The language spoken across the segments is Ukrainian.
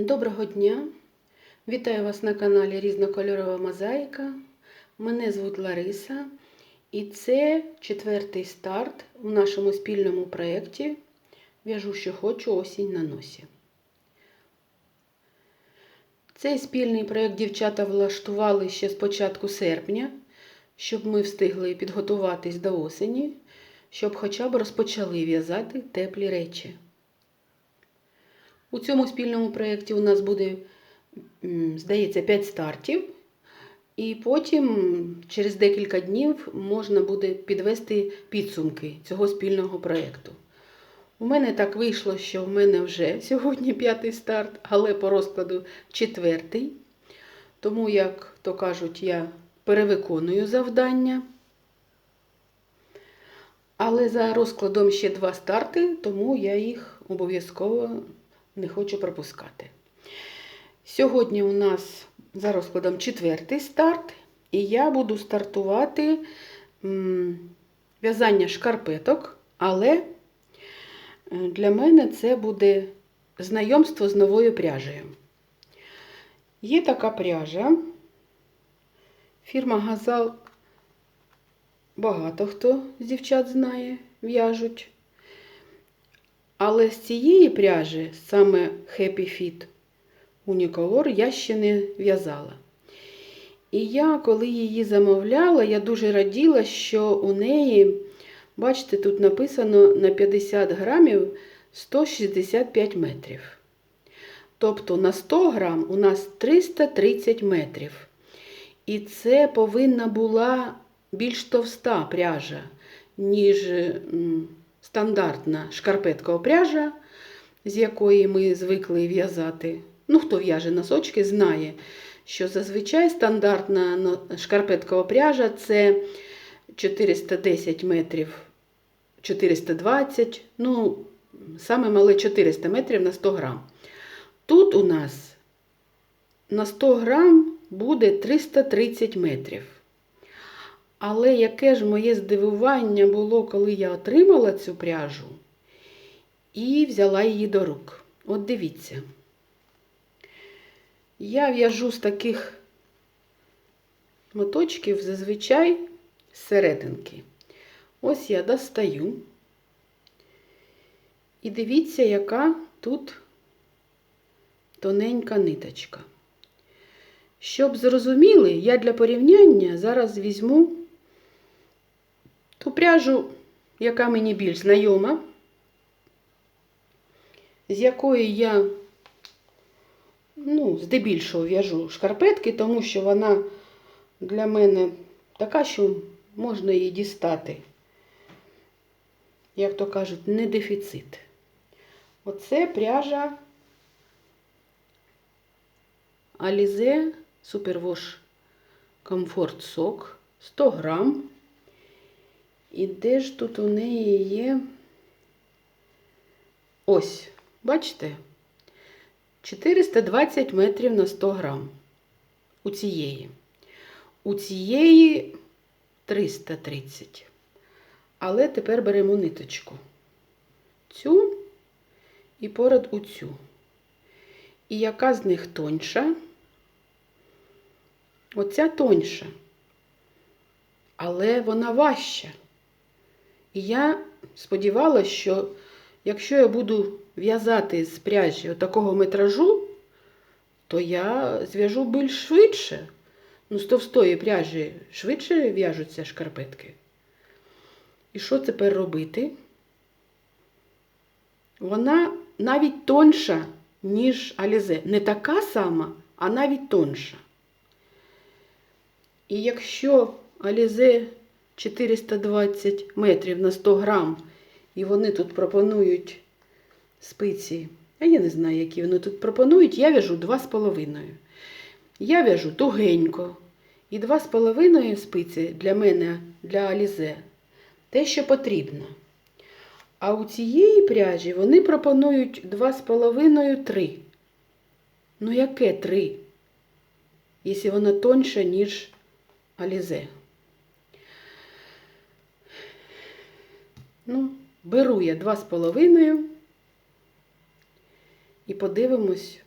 Доброго дня! Вітаю вас на каналі Різнокольорова мозаїка. Мене звуть Лариса, і це четвертий старт у нашому спільному проєкті В'яжу, що хочу, осінь на носі. Цей спільний проєкт дівчата влаштували ще з початку серпня, щоб ми встигли підготуватись до осені, щоб хоча б розпочали в'язати теплі речі. У цьому спільному проєкті у нас буде, здається, 5 стартів, і потім через декілька днів можна буде підвести підсумки цього спільного проєкту. У мене так вийшло, що в мене вже сьогодні п'ятий старт, але по розкладу четвертий. Тому, як то кажуть, я перевиконую завдання. Але за розкладом ще два старти, тому я їх обов'язково не хочу пропускати. Сьогодні у нас за розкладом четвертий старт, і я буду стартувати в'язання шкарпеток, але е, для мене це буде знайомство з новою пряжею. Є така пряжа. Фірма Газал багато хто з дівчат знає, в'яжуть. Але з цієї пряжі, саме Happy Fit Unicolor, я ще не в'язала. І я, коли її замовляла, я дуже раділа, що у неї, бачите, тут написано на 50 грамів 165 метрів. Тобто на 100 грам у нас 330 метрів. І це повинна була більш товста пряжа, ніж стандартна шкарпеткова пряжа, з якої ми звикли в'язати. Ну, хто в'яже носочки, знає, що зазвичай стандартна шкарпеткова пряжа це 410 метрів, 420, ну, саме мале 400 метрів на 100 грам. Тут у нас на 100 грам буде 330 метрів. Але яке ж моє здивування було, коли я отримала цю пряжу і взяла її до рук. От дивіться. Я в'яжу з таких моточків зазвичай з серединки. Ось я достаю. І дивіться, яка тут тоненька ниточка. Щоб зрозуміли, я для порівняння зараз візьму ту пряжу, яка мені більш знайома, з якої я, ну, здебільшого в'яжу шкарпетки, тому що вона для мене така, що можна її дістати, як то кажуть, не дефіцит. Оце пряжа Alize Superwash Comfort Sock 100 грам. І де ж тут у неї є ось, бачите? 420 метрів на 100 грам. У цієї. У цієї 330. Але тепер беремо ниточку. Цю і поряд у цю. І яка з них тоньша? Оця тоньша. Але вона важча. І я сподівалася, що якщо я буду в'язати з пряжі такого метражу, то я зв'яжу більш швидше. Ну, з товстої пряжі швидше в'яжуться шкарпетки. І що тепер робити? Вона навіть тонша, ніж Алізе. Не така сама, а навіть тонша. І якщо Алізе 420 метрів на 100 грам, і вони тут пропонують спиці, а я не знаю, які вони тут пропонують, я в'яжу 2,5. Я в'яжу тугенько. І 2,5 спиці для мене, для Алізе, те, що потрібно. А у цієї пряжі вони пропонують 2,5-3. Ну, яке 3? Якщо вона тоньша, ніж Алізе. Ну, беру я два з половиною і подивимось,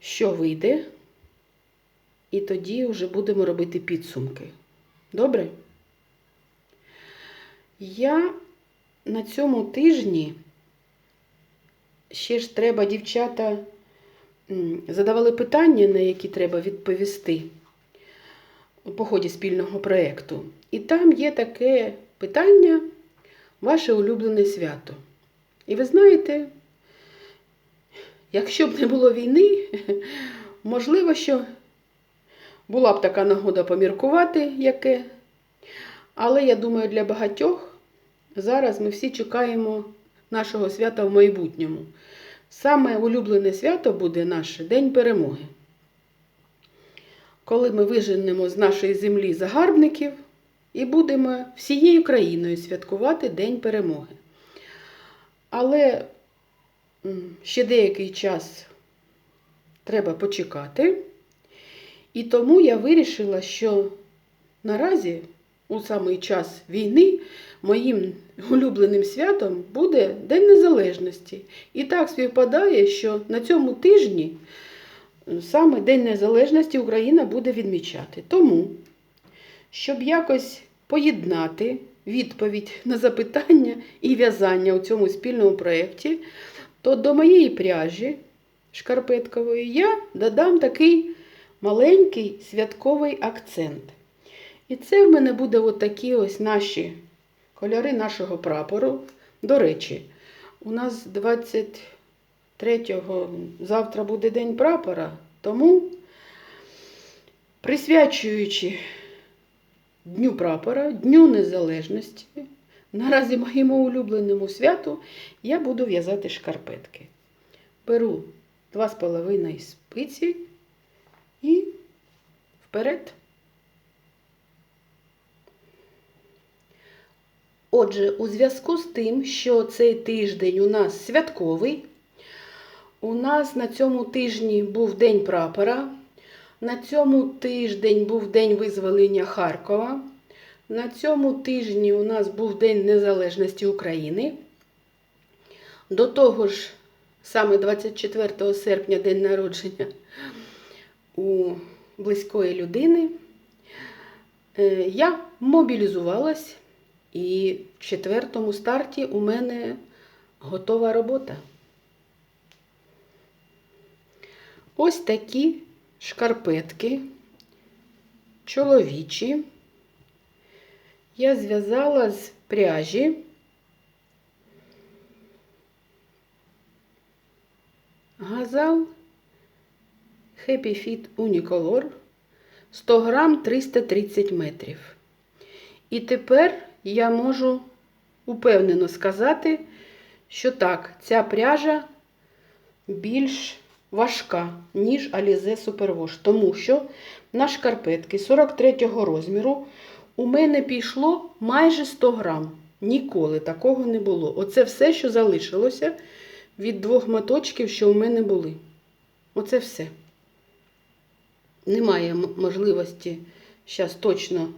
що вийде, і тоді вже будемо робити підсумки. Добре? Я на цьому тижні ще ж треба, дівчата, задавали питання, на які треба відповісти по ході спільного проєкту. І там є таке питання ваше улюблене свято. І ви знаєте, якщо б не було війни, можливо, що була б така нагода поміркувати, яке. Але я думаю, для багатьох зараз ми всі чекаємо нашого свята в майбутньому. Саме улюблене свято буде наш День перемоги. Коли ми виженемо з нашої землі загарбників і будемо всією країною святкувати День перемоги. Але ще деякий час треба почекати. І тому я вирішила, що наразі, у самий час війни, моїм улюбленим святом буде День Незалежності. І так співпадає, що на цьому тижні саме День Незалежності Україна буде відмічати. Тому, щоб якось поєднати відповідь на запитання і в'язання у цьому спільному проєкті, то до моєї пряжі шкарпеткової я додам такий маленький святковий акцент. І це в мене буде от такі ось наші кольори нашого прапору. До речі, у нас 23-го завтра буде День прапора, тому, присвячуючи Дню прапора, Дню Незалежності, наразі моєму улюбленому святу, я буду в'язати шкарпетки. Беру 2,5 спиці і вперед. Отже, у зв'язку з тим, що цей тиждень у нас святковий, у нас на цьому тижні був День прапора, на цьому тиждень був День визволення Харкова, на цьому тижні у нас був День Незалежності України. До того ж, саме 24 серпня день народження у близької людини, е, я мобілізувалась, і в четвертому старті у мене готова робота. Ось такі шкарпетки чоловічі. Я зв'язала з пряжі. Газал Happy Fit Unicolor 100 грам 330 метрів. І тепер я можу упевнено сказати, що так, ця пряжа більш важка, ніж Alize Superwash. Тому що на шкарпетки 43-го розміру у мене пішло майже 100 грам. Ніколи такого не було. Оце все, що залишилося від двох моточків, що у мене були. Оце все. Немає можливості зараз точно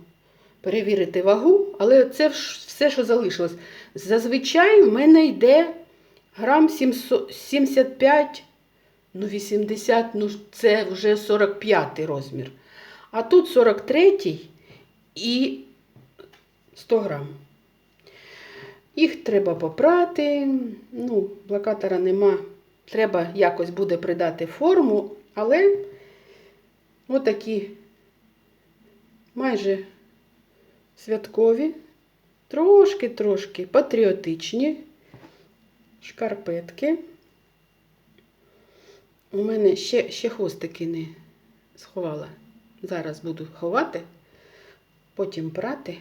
перевірити вагу, але це все, що залишилось. Зазвичай в мене йде грам 75, ну 80, ну це вже 45 розмір. А тут 43 і 100 грам. Їх треба попрати, ну, блокатора нема. Треба якось буде придати форму, але отакі майже святкові, трошки-трошки патріотичні шкарпетки. У мене ще ще хвостики не сховала. Зараз буду ховати, потім прати.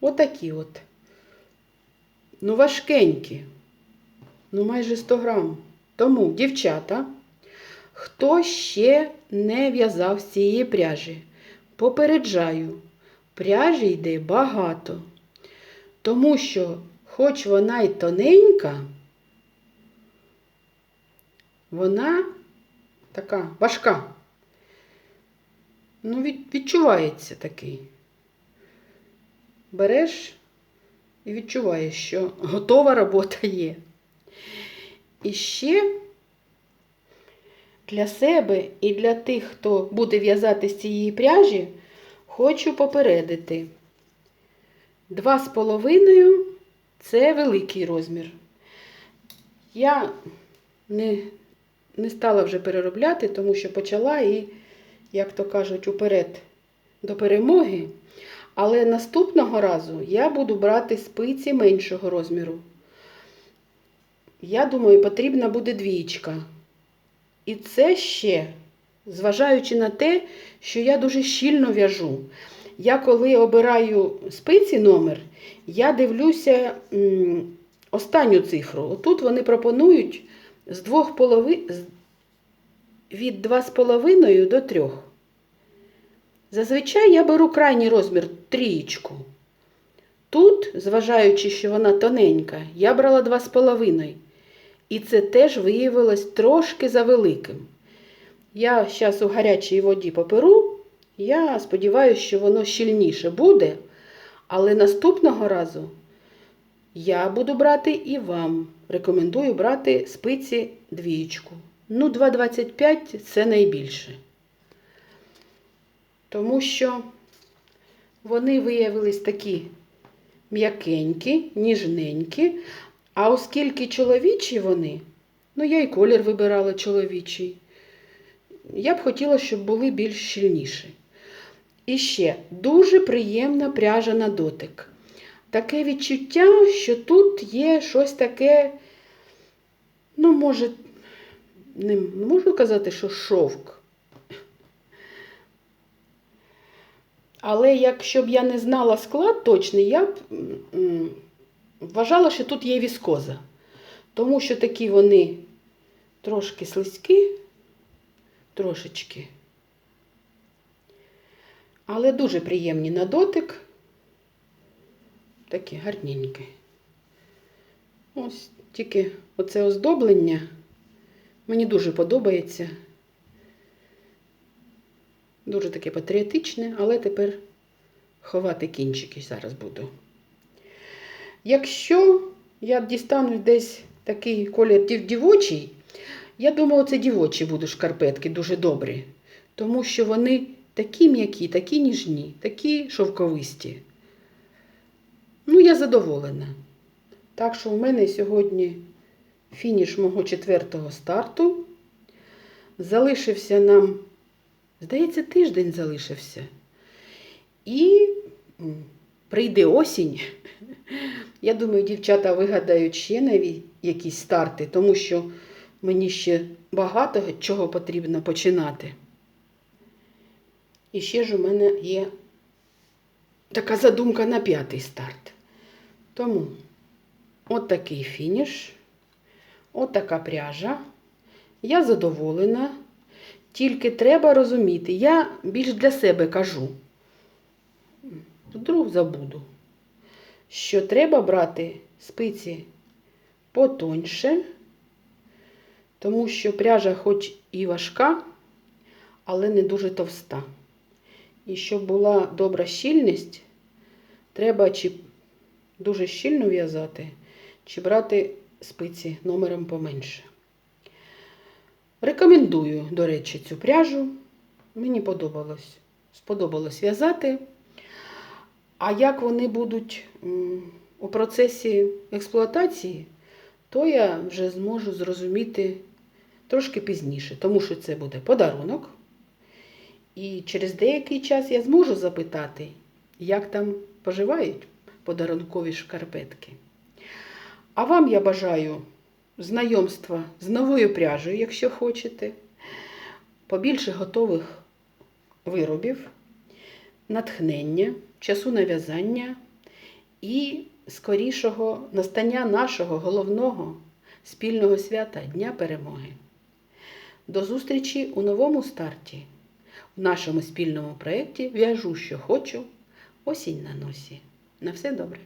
Отакі от. Ну, важкенькі. Ну, майже 100 грам. Тому, дівчата, хто ще не в'язав з цієї пряжі, попереджаю, пряжі йде багато. Тому що, хоч вона й тоненька, вона така важка. Ну, відчувається такий. Береш і відчуваєш, що готова робота є. І ще Для себе і для тих, хто буде в'язати з цієї пряжі, хочу попередити. Два з половиною це великий розмір. Я не, не стала вже переробляти, тому що почала і, як то кажуть, уперед до перемоги. Але наступного разу я буду брати спиці меншого розміру. Я думаю, потрібна буде двічка. І це ще, зважаючи на те, що я дуже щільно в'яжу. Я коли обираю спиці номер, я дивлюся останню цифру. Отут вони пропонують з двох полови... від 2,5 до 3. Зазвичай я беру крайній розмір трієчку. Тут, зважаючи, що вона тоненька, я брала 2,5. І це теж виявилось трошки завеликим. Я зараз у гарячій воді поперу. Я сподіваюся, що воно щільніше буде. Але наступного разу я буду брати і вам. Рекомендую брати спиці двієчку. Ну, 2,25 це найбільше. Тому що вони виявились такі м'якенькі, ніжненькі. А оскільки чоловічі вони, ну я і колір вибирала чоловічий, я б хотіла, щоб були більш щільніші. І ще дуже приємна пряжа на дотик. Таке відчуття, що тут є щось таке, ну, може, не можу казати, що шовк. Але якщо б я не знала склад точний, я б вважала, що тут є віскоза. Тому що такі вони трошки слизькі, трошечки. Але дуже приємні на дотик. Такі гарненькі. Ось тільки оце оздоблення мені дуже подобається. Дуже таке патріотичне, але тепер ховати кінчики зараз буду. Якщо я дістану десь такий колір дівочий, я думаю, це дівочі будуть шкарпетки дуже добрі. Тому що вони такі м'які, такі ніжні, такі шовковисті. Ну, я задоволена. Так що у мене сьогодні фініш мого четвертого старту. Залишився нам, здається, тиждень залишився. І прийде осінь. Я думаю, дівчата вигадають ще нові якісь старти, тому що мені ще багато чого потрібно починати. І ще ж у мене є така задумка на п'ятий старт. Тому от такий фініш, от така пряжа. Я задоволена. Тільки треба розуміти, я більш для себе кажу. Вдруг забуду, що треба брати спиці потоньше, тому що пряжа хоч і важка, але не дуже товста. І щоб була добра щільність, треба чи дуже щільно в'язати, чи брати спиці номером поменше. Рекомендую, до речі, цю пряжу. Мені подобалось. Сподобалось в'язати. А як вони будуть у процесі експлуатації, то я вже зможу зрозуміти трошки пізніше, тому що це буде подарунок. І через деякий час я зможу запитати, як там поживають подарункові шкарпетки. А вам я бажаю знайомства з новою пряжею, якщо хочете, побільше готових виробів, натхнення, часу на в'язання і скорішого настання нашого головного спільного свята Дня Перемоги. До зустрічі у новому старті в нашому спільному проєкті В'яжу, що хочу, осінь на носі. На все добре!